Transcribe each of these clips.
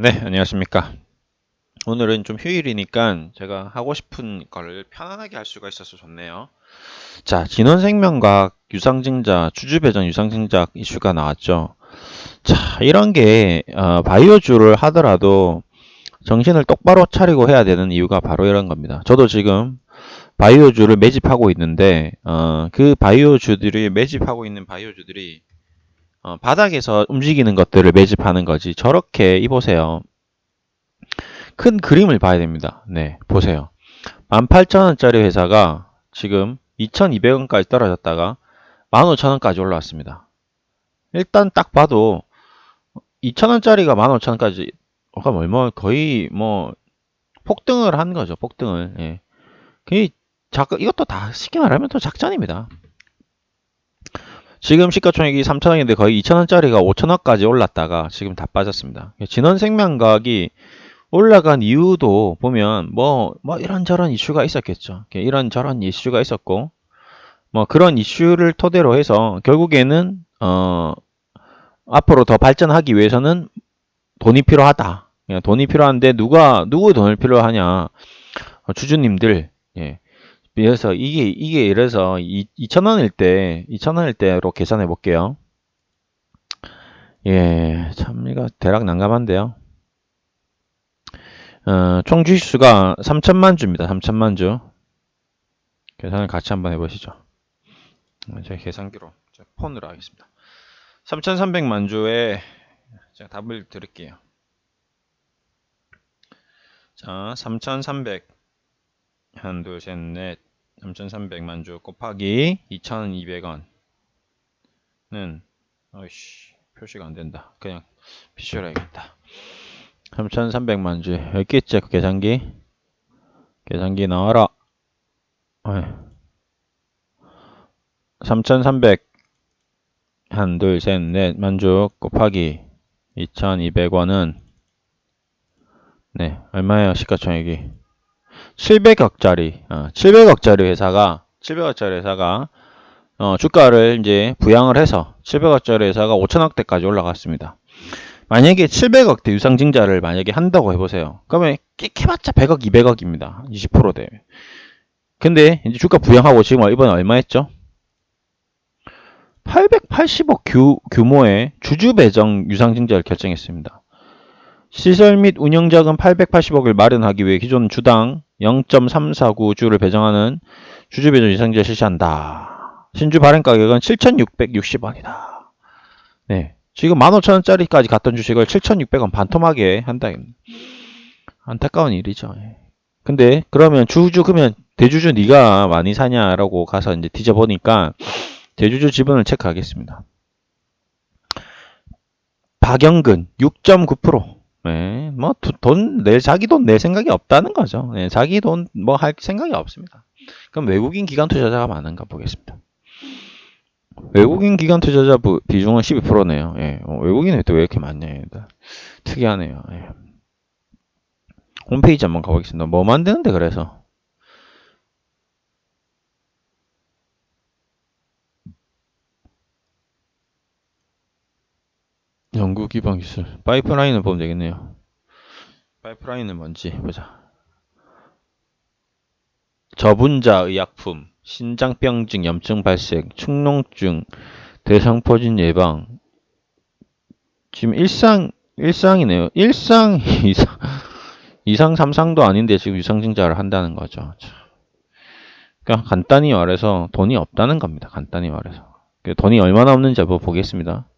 네, 안녕하십니까. 오늘은 좀 휴일이니까 제가 하고 싶은 거를 편안하게 할 수가 있어서 좋네요. 자, 진원생명과학 유상증자, 주주배정 유상증자 이슈가 나왔죠. 자, 이런 게 어, 바이오주를 하더라도 정신을 똑바로 차리고 해야 되는 이유가 바로 이런 겁니다. 저도 지금 바이오주를 매집하고 있는데 어, 그 바이오주들이 매집하고 있는 바이오주들이 어, 바닥에서 움직이는 것들을 매집하는 거지. 저렇게 이보세요. 큰 그림을 봐야 됩니다. 네, 보세요. 18,000원짜리 회사가 지금 2,200원까지 떨어졌다가 15,000원까지 올라왔습니다. 일단 딱 봐도 2,000원짜리가 15,000원까지 어, 얼마 거의 뭐 폭등을 한 거죠. 폭등을. 예. 그 작, 이것도 다 쉽게 말하면 또 작전입니다. 지금 시가총액이 3,000원인데 거의 2,000원짜리가 5,000원까지 올랐다가 지금 다 빠졌습니다. 진원생명과학이 올라간 이유도 보면 뭐, 뭐 이런저런 이슈가 있었겠죠. 이런저런 이슈가 있었고 뭐 그런 이슈를 토대로 해서 결국에는 어 앞으로 더 발전하기 위해서는 돈이 필요하다. 돈이 필요한데 누가 누구 돈을 필요하냐? 어, 주주님들 예. 그래서 이게 이게 이래서 2,000원일 때 2,000원일 때로 계산해 볼게요. 예, 참 이거 대략 난감한데요. 어, 총 주식수가 3천만 주입니다. 3천만 주. 계산을 같이 한번 해보시죠. 어, 제가 계산기로 제 폰으로 하겠습니다. 3,300만 주에 제가 답을 드릴게요. 자, 3,300 한, 둘, 셋, 넷. 3,300만 주 곱하기 2,200원은 어이씨 표시가 안 된다. 그냥 PC로 해야겠다. 3,300만 주. 여기 있지? 그 계산기? 계산기 나와라. 3,300 한, 둘, 셋, 넷 만주 곱하기 2,200원은 네 얼마예요? 시가총액이 700억짜리, 어, 700억짜리 회사가, 700억짜리 회사가, 어, 주가를 이제 부양을 해서 700억짜리 회사가 5천억대까지 올라갔습니다. 만약에 700억대 유상증자를 만약에 한다고 해보세요. 그러면 깨봤자 100억, 200억입니다. 20% 대. 근데 이제 주가 부양하고 지금 이번에 얼마 했죠? 880억 규, 규모의 주주 배정 유상증자를 결정했습니다. 시설 및 운영자금 880억을 마련하기 위해 기존 주당 0.349주를 배정하는 주주 배정 이상제 실시한다. 신주 발행 가격은 7,660원이다. 네. 지금 15,000원짜리까지 갔던 주식을 7,600원 반토막에 한다. 안타까운 일이죠. 예. 근데 그러면 주주 그러면 대주주 네가 많이 사냐라고 가서 이제 뒤져보니까 대주주 지분을 체크하겠습니다. 박영근 6.9% 네, 뭐, 돈, 내, 자기 돈 낼 생각이 없다는 거죠. 네, 자기 돈 뭐 할 생각이 없습니다. 그럼 외국인 기관 투자자가 많은가 보겠습니다. 외국인 기관 투자자 비중은 12%네요. 예, 어, 외국인이 또 왜 이렇게 많냐. 특이하네요. 예. 홈페이지 한번 가보겠습니다. 뭐 만드는데 그래서. 연구 기반 기술. 파이프라인을 보면 되겠네요. 파이프라인은 뭔지 보자. 저분자 의약품, 신장병증 염증 발생, 축농증, 대상포진 예방. 지금 일상 일상이네요. 일상 이상 이상 삼상도 아닌데 지금 유상증자를 한다는 거죠. 그러니까 간단히 말해서 돈이 없다는 겁니다. 간단히 말해서. 돈이 얼마나 없는지 한번 보겠습니다.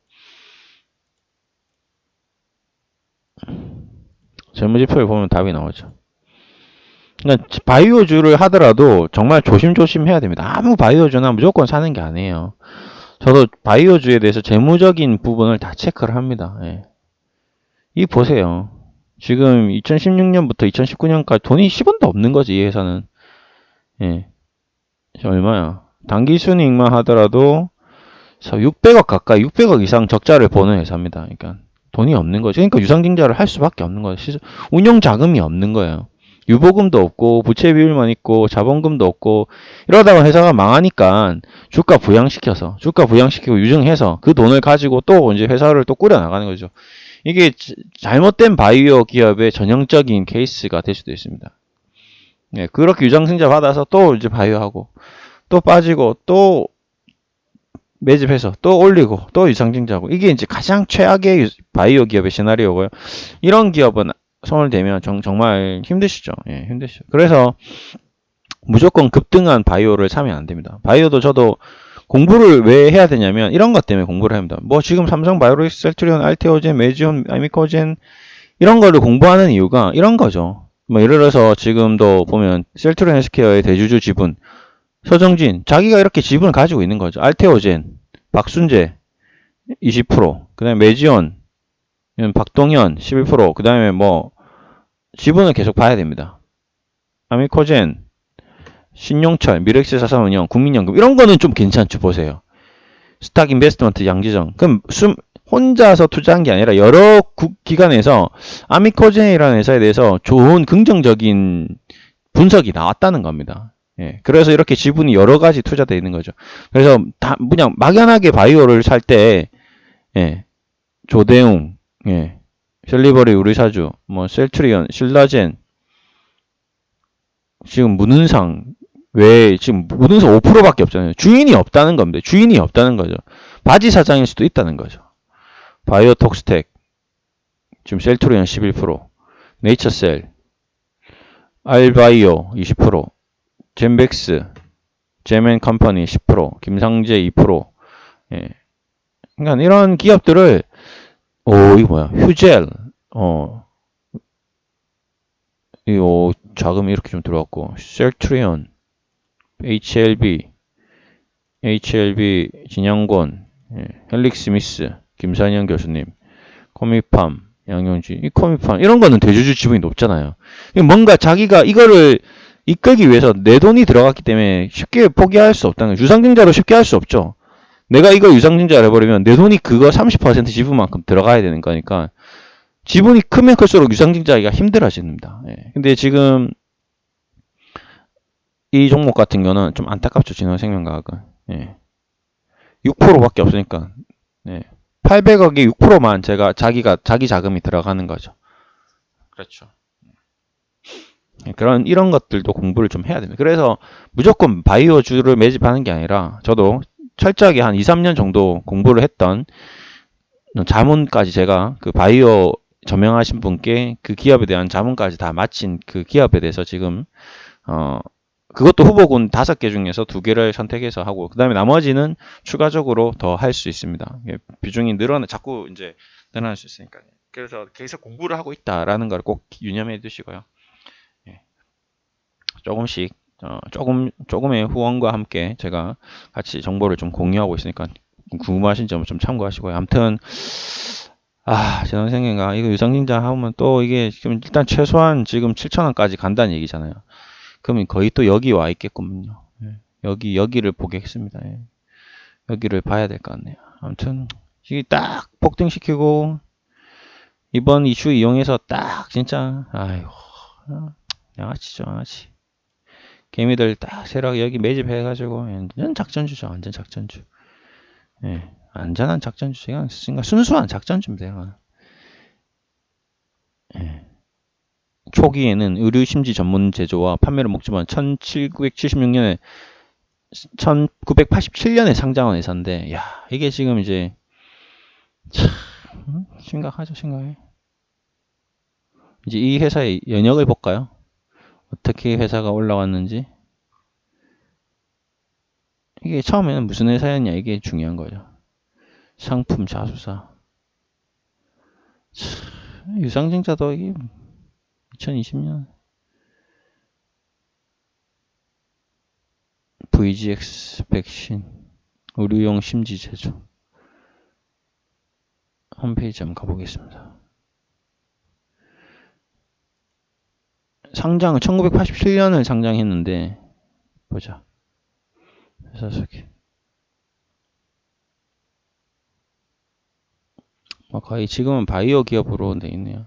재무지표를 보면 답이 나오죠. 그러니까 바이오주를 하더라도 정말 조심조심 해야 됩니다. 아무 바이오주나 무조건 사는 게 아니에요. 저도 바이오주에 대해서 재무적인 부분을 다 체크를 합니다. 예. 이 보세요. 지금 2016년부터 2019년까지 돈이 10원도 없는 거지, 이 회사는. 예. 얼마야? 단기 순이익만 하더라도 600억 가까이, 600억 이상 적자를 보는 회사입니다. 그러니까 돈이 없는 거죠. 그러니까 유상증자를 할 수밖에 없는 거예요. 운영 자금이 없는 거예요. 유보금도 없고 부채 비율만 있고 자본금도 없고 이러다가 회사가 망하니까 주가 부양시켜서 주가 부양시키고 유증해서 그 돈을 가지고 또 이제 회사를 또 꾸려 나가는 거죠. 이게 자- 잘못된 바이오 기업의 전형적인 케이스가 될 수도 있습니다. 예, 그렇게 유상증자 받아서 또 이제 바이오하고 또 빠지고 또 매집해서 또 올리고 또 유상증자하고 이게 이제 가장 최악의 유- 바이오 기업의 시나리오고요. 이런 기업은 손을 대면 정, 정말 힘드시죠. 예, 힘드시죠. 그래서 무조건 급등한 바이오를 사면 안 됩니다. 바이오도 저도 공부를 왜 해야 되냐면 이런 것 때문에 공부를 합니다. 뭐 지금 삼성 바이오로이스, 셀트리온, 알테오젠, 메지온, 아미코젠 이런 거를 공부하는 이유가 이런 거죠. 뭐 예를 들어서 지금도 보면 셀트리온 헬스케어의 대주주 지분 서정진 자기가 이렇게 지분을 가지고 있는 거죠. 알테오젠, 박순재 20%, 그다음에 메지온, 박동현 11%, 그다음에 뭐 지분을 계속 봐야 됩니다. 아미코젠, 신용철, 미래엑스 자산운용, 국민연금 이런 거는 좀 괜찮죠. 보세요. 스탁 인베스트먼트 양지정. 그럼 숨 혼자서 투자한 게 아니라 여러 국- 기관에서 아미코젠이라는 회사에 대해서 좋은 긍정적인 분석이 나왔다는 겁니다. 예. 그래서 이렇게 지분이 여러 가지 투자되어 있는 거죠. 그래서 다 그냥 막연하게 바이오를 살 때 예. 조대웅, 예. 셀리버리 우리사주, 뭐 셀트리온, 신라젠 지금 문은상 왜 지금 문은상 5%밖에 없잖아요. 주인이 없다는 겁니다. 주인이 없다는 거죠. 바지 사장일 수도 있다는 거죠. 바이오 톡스텍 지금 셀트리온 11%, 네이처셀, 알바이오 20%, 젠백스, 제맨 컴퍼니 10%, 김상재 2%. 예. 그러니까 이런 기업들을 오 이거 뭐야? 휴젤 어 이거 자금이 이렇게 좀 들어왔고 셀트리온, HLB, HLB 진양권, 예, 헬릭 스미스, 김산현 교수님, 코미팜, 양용지, 이 코미팜 이런 거는 대주주 지분이 높잖아요. 뭔가 자기가 이거를 이끌기 위해서 내 돈이 들어갔기 때문에 쉽게 포기할 수 없다는 거예요. 유상증자로 쉽게 할 수 없죠. 내가 이거 유상증자를 해버리면 내 돈이 그거 30% 지분만큼 들어가야 되는 거니까 지분이 크면 클수록 유상증자하기가 힘들어집니다. 예. 근데 지금 이 종목 같은 경우는 좀 안타깝죠. 진흥생명과학은. 예. 6%밖에 없으니까. 예. 800억에 6%만 제가 자기가 자기 자금이 들어가는 거죠. 그렇죠. 예, 그런 이런 것들도 공부를 좀 해야 됩니다. 그래서 무조건 바이오주를 매집하는 게 아니라 저도 철저하게 한 2, 3년 정도 공부를 했던 자문까지 제가 그 바이오 저명하신 분께 그 기업에 대한 자문까지 다 마친 그 기업에 대해서 지금 어 그것도 후보군 다섯 개 중에서 두 개를 선택해서 하고 그 다음에 나머지는 추가적으로 더 할 수 있습니다. 이게 비중이 늘어나 자꾸 이제 늘어날 수 있으니까요. 그래서 계속 공부를 하고 있다라는 걸 꼭 유념해 두시고요. 예. 조금씩 어, 조금 조금의 후원과 함께 제가 같이 정보를 좀 공유하고 있으니까 궁금하신 점은 좀 참고하시고요. 아무튼 아, 제 선생님가 이거 유상증자 하면 또 이게 지금 일단 최소한 지금 7천원까지 간다는 얘기잖아요. 그러면 거의 또 여기 와 있겠군요. 예. 여기 여기를 보겠습니다. 예. 여기를 봐야 될 것 같네요. 아무튼 이게 딱 폭등시키고 이번 이슈 이용해서 딱 진짜 아이고 어, 양아치죠 양아치. 개미들 딱 세력 여기 매집해가지고 완전 작전주죠 완전 작전주. 예. 안전한 작전주 그러니까 순수한 작전주입니다. 예. 초기에는 의류 심지 전문 제조와 판매를 목적으로 1776년에 1987년에 상장한 회사인데 야 이게 지금 이제 참 심각하죠 심각해 이제 이 회사의 연역을 볼까요 어떻게 회사가 올라왔는지. 이게 처음에는 무슨 회사였냐 이게 중요한 거죠. 상품 자수사. 참, 유상증자도 이게 2020년. VGX 백신 의료용 심지 제조. 홈페이지 한번 가보겠습니다. 상장을 1987년을 상장했는데 보자. 회사 소개. 뭐 거의 지금은 바이오 기업으로 돼 있네요.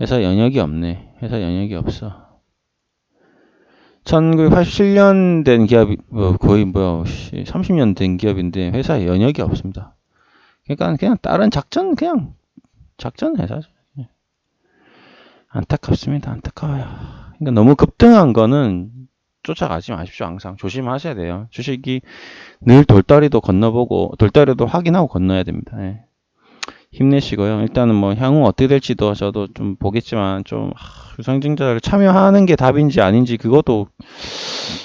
회사 연역이 없네. 회사 연역이 없어. 1987년 된 기업이 뭐 거의 뭐 30년 된 기업인데 회사 연역이 없습니다. 그러니까 그냥 다른 작전 그냥 작전 회사죠. 예. 안타깝습니다. 안타까워요. 그러니까 너무 급등한 거는 쫓아가지 마십시오. 항상 조심하셔야 돼요. 주식이 늘 돌다리도 건너보고 돌다리도 확인하고 건너야 됩니다. 예. 힘내시고요. 일단은 뭐 향후 어떻게 될지도 저도 좀 보겠지만 좀 하, 유상증자를 참여하는 게 답인지 아닌지 그것도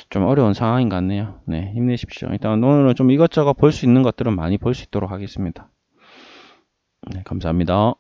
좀 어려운 상황인 것 같네요. 네, 힘내십시오. 일단 오늘은 좀 이것저것 볼 수 있는 것들은 많이 볼 수 있도록 하겠습니다. 네, 감사합니다.